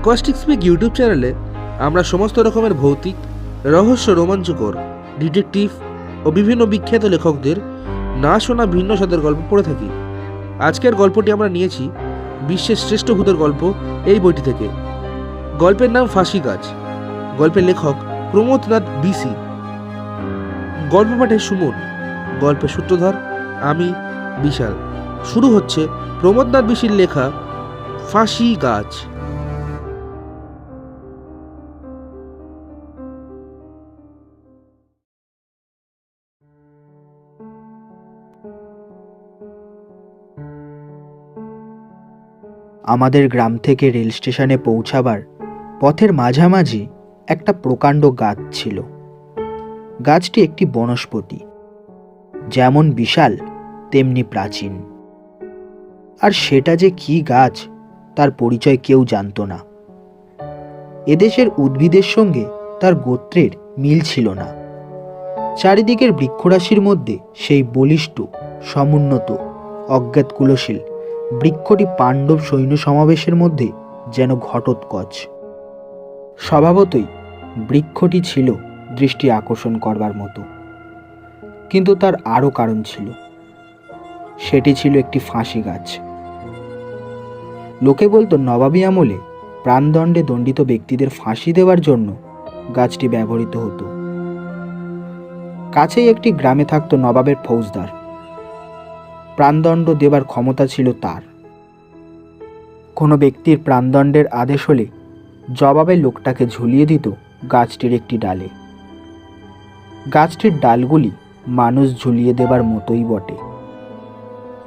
Acoustic speak YouTube চ্যানেলে আমরা সমস্ত রকমের ভৌতিক, রহস্য রোমাঞ্চকর, ডিটেকটিভ ও বিভিন্ন বিখ্যাত লেখকদের না শোনা ভিন্ন স্বাদের গল্প পড়ে থাকি। আজকের গল্পটি আমরা নিয়েছি বিশ্বের শ্রেষ্ঠ ভূতের গল্প এই বইটি থেকে। গল্পের নাম ফাঁসি গাছ। গল্পের লেখক প্রমোদনাথ বিসি গল্প পাঠে সুমন গল্পের সূত্রধার আমি বিশাল। শুরু হচ্ছে প্রমোদনাথ বিশির লেখা ফাঁসি গাছ। আমাদের গ্রাম থেকে রেল স্টেশনে পৌঁছাবার পথের মাঝামাঝি একটা প্রকাণ্ড গাছ ছিল। গাছটি একটি বনস্পতি, যেমন বিশাল, তেমনি প্রাচীন। আর সেটা যে কি গাছ, তার পরিচয় কেউ জানতো না। এদেশের উদ্ভিদের সঙ্গে তার গোত্রের মিল ছিল না। চারিদিকের বৃক্ষরাশির মধ্যে সেই বলিষ্ঠ, সমুন্নত অজ্ঞাত কুলশীল বৃক্ষটি পাণ্ডব সৈন্য সমাবেশের মধ্যে যেন ঘটোৎকচ। স্বভাবতই বৃক্ষটি ছিল দৃষ্টি আকর্ষণ করবার মতো। কিন্তু তার আরও কারণ ছিল। সেটি ছিল একটি ফাঁসি গাছ। লোকে বলতো নবাবী আমলে প্রাণদণ্ডে দণ্ডিত ব্যক্তিদের ফাঁসি দেওয়ার জন্য গাছটি ব্যবহৃত হতো। কাছেই একটি গ্রামে থাকতো নবাবের ফৌজদার। প্রাণদণ্ড দেবার ক্ষমতা ছিল তার। কোনো ব্যক্তির প্রাণদণ্ডের আদেশ হলে জবাবে লোকটাকে ঝুলিয়ে দিত গাছটির একটি ডালে। গাছটির ডালগুলি মানুষ ঝুলিয়ে দেবার মতোই বটে।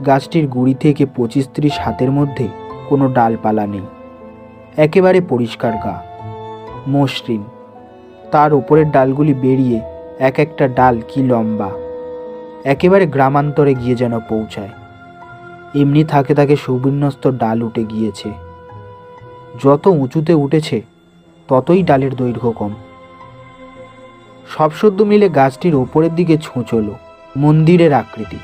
গাছটির গুড়ি থেকে পঁচিশ ত্রিশ হাতের মধ্যে কোনো ডালপালা নেই। একেবারে পরিষ্কার গা, মসৃণ। তার ওপরের ডালগুলি বেরিয়ে এক একটা ডাল কি লম্বা একেবারে গ্রামান্তরে গিয়ে যেন পৌঁছায়। এমনি থাকে থাকে সুবিন্যস্ত ডাল উঠে গিয়েছে। যত উঁচুতে উঠেছে, ততই ডালের দৈর্ঘ্য কম। সব শুদ্ধ মিলে গাছটির ওপরের দিকে ছুঁচল মন্দিরের আকৃতি।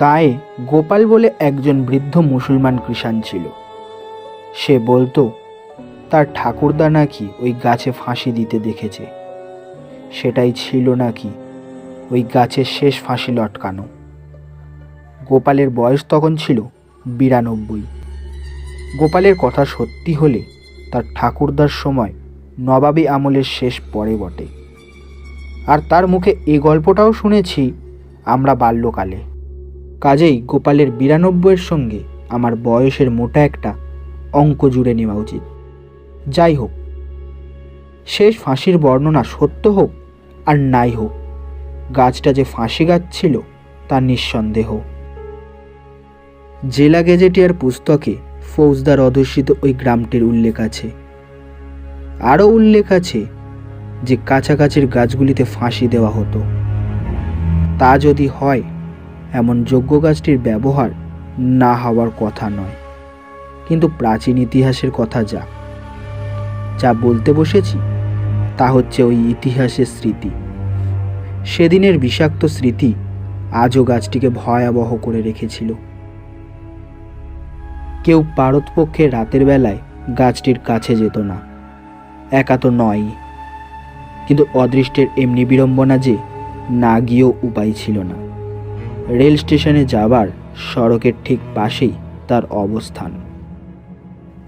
গায়ে গোপাল বলে একজন বৃদ্ধ মুসলমান কৃষাণ ছিল। সে বলতো, তার ঠাকুরদা নাকি ওই গাছে ফাঁসি দিতে দেখেছে। সেটাই ছিল নাকি? ওই গাছের শেষ ফাঁসি লটকানো। গোপালের বয়স তখন ছিল বিরানব্বই। গোপালের কথা সত্যি হলে তার ঠাকুরদার সময় নবাবী আমলের শেষ পরে বটে। আর তার মুখে এ গল্পটাও শুনেছি আমরা বাল্যকালে। কাজেই গোপালের বিরানব্বইয়ের সঙ্গে আমার বয়সের মোটা একটা অঙ্ক জুড়ে নেওয়া উচিত। যাই হোক শেষ ফাঁসির বর্ণনা সত্য হোক আর নাই হোক, গাছটা যে ফাঁসি গাছ ছিল তা নিঃসন্দেহ। জেলা গেজেটিয়ার পুস্তকে ফৌজদার অধ্যুষিত ওই গ্রামটির উল্লেখ আছে। আরও উল্লেখ আছে যে কাছাকাছির গাছগুলিতে ফাঁসি দেওয়া হতো। তা যদি হয়, এমন যোগ্য গাছটির ব্যবহার না হওয়ার কথা নয়। কিন্তু প্রাচীন ইতিহাসের কথা যা যা বলতে বসেছি তা হচ্ছে ওই ইতিহাসের স্মৃতি। সেদিনের বিষাক্ত স্মৃতি আজও গাছটিকে ভয়াবহ করে রেখেছিল। কেউ পারতপক্ষে রাতের বেলায় গাছটির কাছে যেত না। একা তো নয়। কিন্তু অদৃষ্টের এমনি বিড়ম্বনা যে না গিয়েও উপায় ছিল না। রেল স্টেশনে যাবার সড়কের ঠিক পাশেই তার অবস্থান।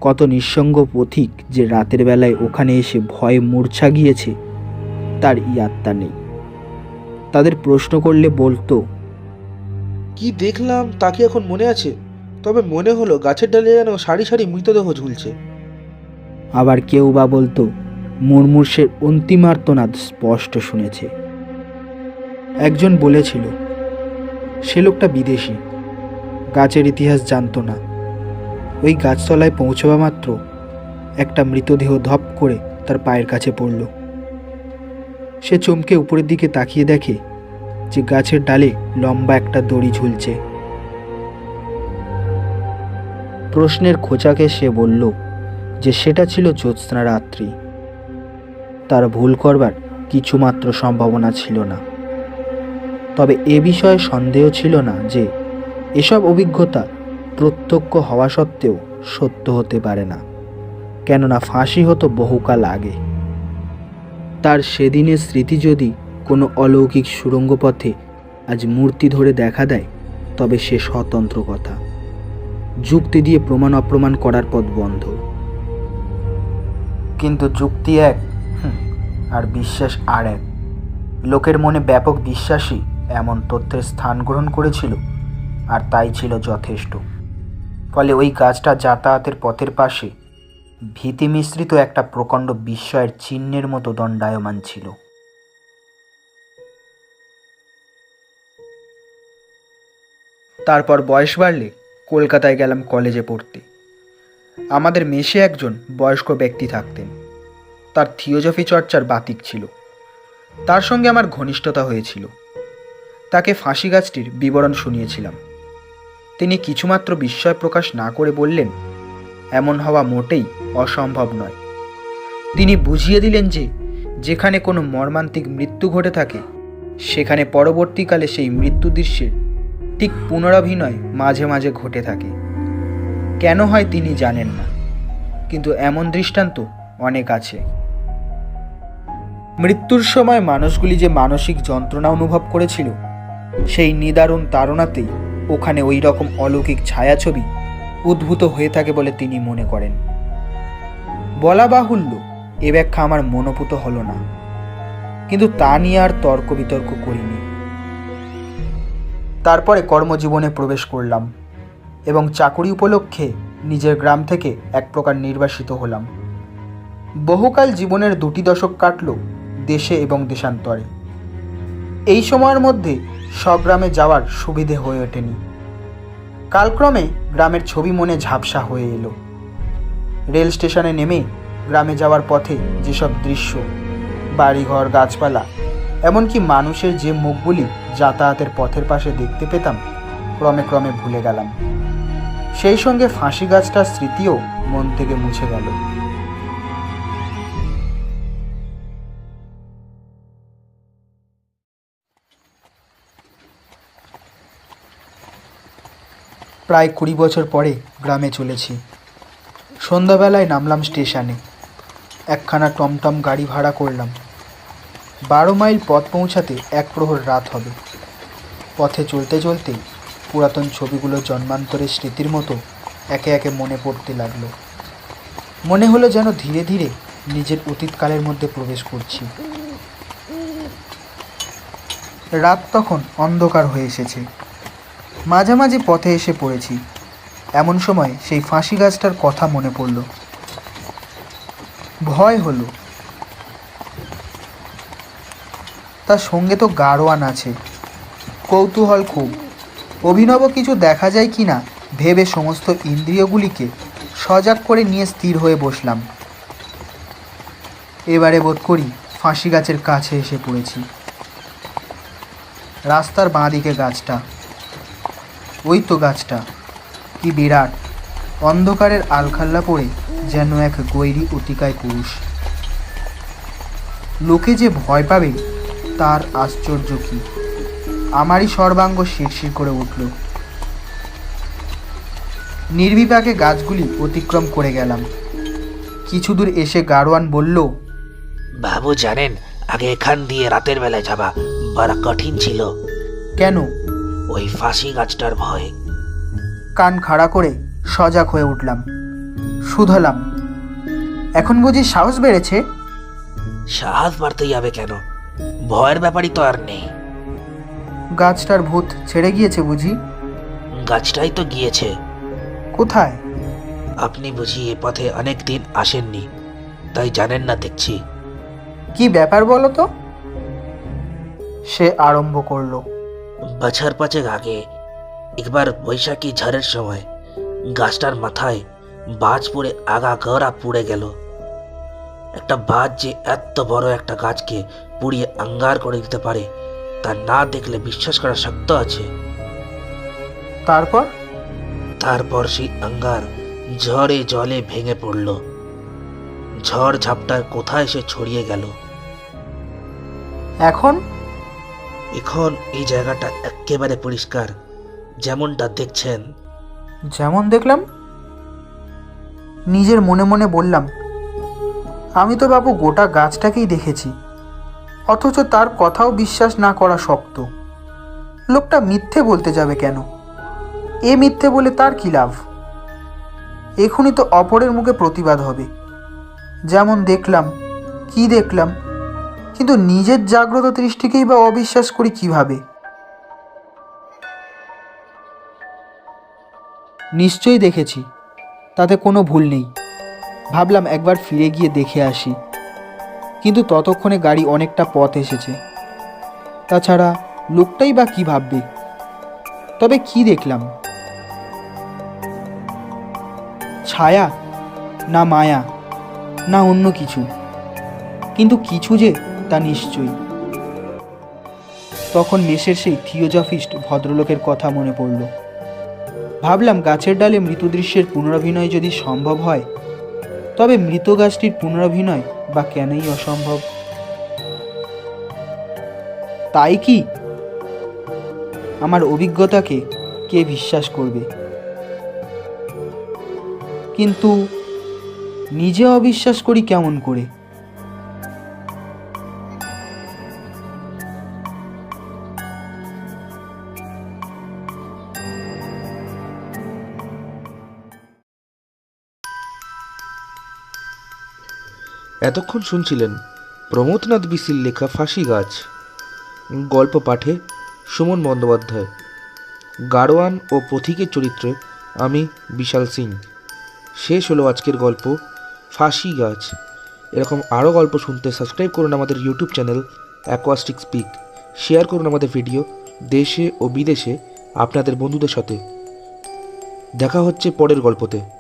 কত নিঃসঙ্গ পথিক যে রাতের বেলায় ওখানে এসে ভয়ে মূর্ছা গিয়েছে তার ইয়াত্তা নেই। তাদের প্রশ্ন করলে বলতো কি দেখলাম তা কি এখন মনে আছে? তবে মনে হলো গাছের ডালে যেন সারি সারি মৃতদেহ ঝুলছে। আবার কেউ বা বলতো মুরমুর্ষের অন্তিমার্তনাদ স্পষ্ট শুনেছে। একজন বলেছিল সে লোকটা বিদেশি গাছের ইতিহাস জানতো না। ওই গাছতলায় পৌঁছবা মাত্র। একটা মৃতদেহ ধপ করে তার পায়ের কাছে পড়ল। সে চমকে উপরের দিকে তাকিয়ে দেখে যে গাছের ডালে লম্বা একটা দড়ি ঝুলছে। প্রশ্নের খোঁচাকে সে বলল যে সেটা ছিল জ্যোৎস্না রাত্রি। তার ভুল করবার কিছুমাত্র সম্ভাবনা ছিল না। তবে এ বিষয়ে সন্দেহ ছিল না যে এসব অভিজ্ঞতা প্রত্যক্ষ হওয়া সত্ত্বেও সত্য হতে পারে না। কেননা ফাঁসি হতো বহুকাল আগে। তার সেদিনের স্মৃতি যদি কোনো অলৌকিক সুড়ঙ্গ পথে আজ মূর্তি ধরে দেখা দেয়, তবে সে স্বতন্ত্র কথা। যুক্তি দিয়ে প্রমাণ অপ্রমাণ করার পথ বন্ধ। কিন্তু যুক্তি এক আর বিশ্বাস আর এক। লোকের মনে ব্যাপক বিশ্বাসী এমন তথ্যের স্থান গ্রহণ করেছিল, আর তাই ছিল যথেষ্ট। ফলে ওই গাছটা যাতায়াতের পথের পাশে। ভীতি মিশ্রিত একটা প্রকাণ্ড বিস্ময়ের চিহ্নের মতো দণ্ডায়মান ছিল। তারপর বয়স বাড়লে কলকাতায় গেলাম কলেজে পড়তে। আমাদের মেশে একজন বয়স্ক ব্যক্তি থাকতেন। তার থিওজফি চর্চার বাতিক ছিল। তার সঙ্গে আমার ঘনিষ্ঠতা হয়েছিল। তাকে ফাঁসি গাছটির বিবরণ শুনিয়েছিলাম। তিনি কিছুমাত্র বিস্ময় প্রকাশ না করে বললেন, এমন হওয়া মোটেই অসম্ভব নয়। তিনি বুঝিয়ে দিলেন যে, যেখানে কোনো মর্মান্তিক মৃত্যু ঘটে থাকে, সেখানে পরবর্তীকালে সেই মৃত্যু দৃশ্যের ঠিক পুনরাভিনয় মাঝে মাঝে ঘটে থাকে। কেন হয় তিনি জানেন না, কিন্তু এমন দৃষ্টান্ত অনেক আছে। মৃত্যুর সময় মানুষগুলি যে মানসিক যন্ত্রণা অনুভব করেছিল, সেই নিদারুণ তাড়নাতেই ওখানে ওই রকম অলৌকিক ছায়াছবি উদ্ভূত হয়ে থাকে বলে তিনি মনে করেন। বলা বাহুল্য, এ ব্যাখ্যা আমার মনোপুত হলো না। কিন্তু তা নিয়ে আর তর্ক বিতর্ক করিনি। তারপরে কর্মজীবনে প্রবেশ করলাম এবং চাকুরি উপলক্ষে নিজের গ্রাম থেকে এক প্রকার নির্বাসিত হলাম। বহুকাল জীবনের দুটি দশক কাটল দেশে এবং দেশান্তরে। এই সময়ের মধ্যে সব গ্রামে যাওয়ার সুবিধে হয়ে ওঠেনি। কালক্রমে গ্রামের ছবি মনে ঝাপসা হয়ে এলো। রেল স্টেশনে নেমে গ্রামে যাওয়ার পথে যেসব দৃশ্য, বাড়িঘর, গাছপালা, এমনকি মানুষের যে মুখগুলি যাতায়াতের পথের পাশে দেখতে পেতাম, ক্রমে ক্রমে ভুলে গেলাম। সেই সঙ্গে ফাঁসি গাছটার স্মৃতিও মন থেকে মুছে গেল। প্রায় কুড়ি বছর পরে গ্রামে চলেছি। সন্ধ্যাবেলায় নামলাম স্টেশনে। একখানা টমটম গাড়ি ভাড়া করলাম। বারো মাইল পথ পৌঁছাতে এক প্রহর রাত হবে। পথে চলতে চলতে পুরাতন ছবিগুলো জন্মান্তরের স্মৃতির মতো একে একে মনে পড়তে লাগল। মনে হলো যেন ধীরে ধীরে নিজের অতীতকালের মধ্যে প্রবেশ করছি। রাত তখন অন্ধকার হয়ে এসেছে। মাঝামাঝি পথে এসে পড়েছি। এমন সময় সেই ফাঁসি গাছটার কথা মনে পড়ল। ভয় হলো। তার সঙ্গে তো গাড়োয়ান আছে। কৌতূহল খুব। অভিনব কিছু দেখা যায় কি না, ভেবে সমস্ত ইন্দ্রিয়গুলিকে সজাগ করে নিয়ে স্থির হয়ে বসলাম। এবারে বোধ করি ফাঁসি গাছের কাছে এসে পড়েছি। রাস্তার বাঁ দিকে গাছটা। ওই তো গাছটা। কি বিরাট। অন্ধকারের আলখাল্লা পড়ে যেন এক গৈরী অতিকায় পুরুষ। লোকে যে ভয় পাবে তার আশ্চর্য কি? আমারই সর্বাঙ্গ শিরশির করে উঠল। নির্বিপাকে গাছগুলি অতিক্রম করে গেলাম। কিছু দূর এসে গারোয়ান বলল বাবু জানেন আগে এখান দিয়ে রাতের বেলায় যাবা বড় কঠিন ছিল। কেন? ওই ফাঁসি গাছটার ভয়। কান খাড়া করে সজাগ হয়ে উঠলাম। শুধলাম। এখন বুঝি সাহস বেড়েছে? সাহস বাড়তে যাবে কেন? ভয়ের ব্যাপারই তো আর নেই। গাছটার ভূত ছেড়ে গিয়েছে বুঝি? গাছটাই তো গিয়েছে। কোথায়? আপনি বুঝি এ পথে অনেক দিন আসেননি তাই জানেন না দেখছি। কি ব্যাপার বলো তো? সে আরম্ভ করল। বছর পাঁচেক আগে একবার বৈশাখী ঝড়ের সময় গাছটার মাথায় বাজ পড়ে আগা গড়া পুড়ে গেল। একটা বাজ যে এত বড় একটা গাছকে পুড়িয়ে আঙ্গার করে দিতে পারে তা না দেখলে বিশ্বাস করা শক্ত আছে। তারপর? তারপর সেই আঙ্গার ঝড়ে জলে ভেঙে পড়ল। ঝড় ঝাপটায় কোথায় সে ছড়িয়ে গেল? এখন? এখন এই জায়গাটা একেবারে পরিষ্কার, যেমনটা দেখছেন। যেমন দেখলাম, নিজের মনে মনে বললাম, আমি তো বাবু গোটা গাছটাকেই দেখেছি, অথচ তার কথাও বিশ্বাস না করা শক্ত। লোকটা মিথ্যে বলতে যাবে কেন? এ মিথ্যে বলে তার কী লাভ? এখনই তো অপরের মুখে প্রতিবাদ হবে। যেমন দেখলাম, কি দেখলাম কিন্তু নিজের জাগ্রত দৃষ্টিকেই বা অবিশ্বাস করি কীভাবে? নিশ্চয়ই দেখেছি, তাতে কোনো ভুল নেই। ভাবলাম একবার ফিরে গিয়ে দেখে আসি। কিন্তু ততক্ষণে গাড়ি অনেকটা পথ এসেছে। তাছাড়া লোকটাই বা কি ভাববে? তবে কি দেখলাম? ছায়া, না মায়া, না অন্য কিছু। কিন্তু কিছু যে তা নিশ্চয়ই। তখন মেসের সেই থিওজফিস্ট ভদ্রলোকের কথা মনে পড়ল। ভাবলাম গাছের ডালে মৃত দৃশ্যের পুনরাভিনয় যদি সম্ভব হয়, তবে মৃত গাছটির পুনরাভিনয় বা কেনই অসম্ভব? তাই কি? আমার অভিজ্ঞতাকে কে বিশ্বাস করবে? কিন্তু নিজে অবিশ্বাস করি কেমন করে? এতক্ষণ শুনছিলেন প্রমোদনাথ বিসির লেখা ফাঁসি গাছ। গল্প পাঠে সুমন বন্দ্যোপাধ্যায়। গাড়োয়ান ও পথিকের চরিত্রে আমি বিশাল সিং। শেষ হলো আজকের গল্প ফাঁসি গাছ। এরকম আরও গল্প শুনতে সাবস্ক্রাইব করুন আমাদের YouTube channel acoustic speak. Share করুন আমাদের ভিডিও দেশে ও বিদেশে আপনাদের বন্ধুদের সাথে। দেখা হচ্ছে পরের গল্পতে।